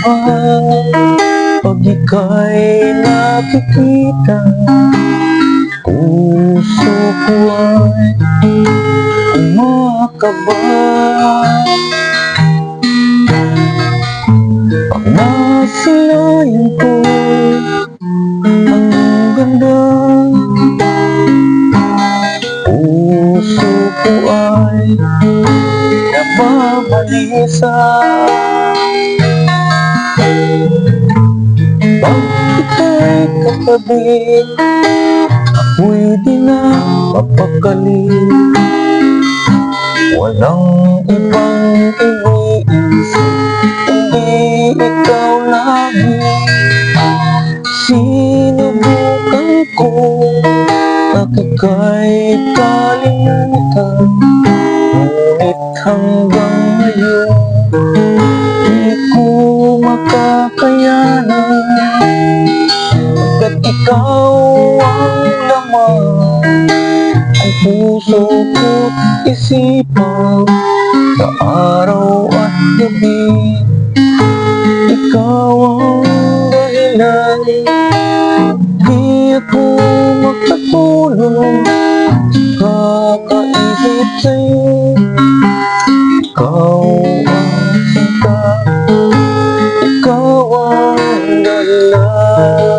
ba pag ika'y nakikita Puso ko ay kumakaba. Pag nasilayan ko ang ganda. Puso ko ay nababalisa katabi Ako'y di na mapakali Walang ibang iniisip Kundi ikaw lagi. Sinubukan ko At ika'y kalimutan Ngunit hanggang ngayon Di ko makakayanan ikaw ang laman Ang puso ko isipan Sa araw at gabi. Ikaw ang dahilan Di ako makatulog Kakaisip sa'yo. Ikaw ang sika Ikaw ang dahilan.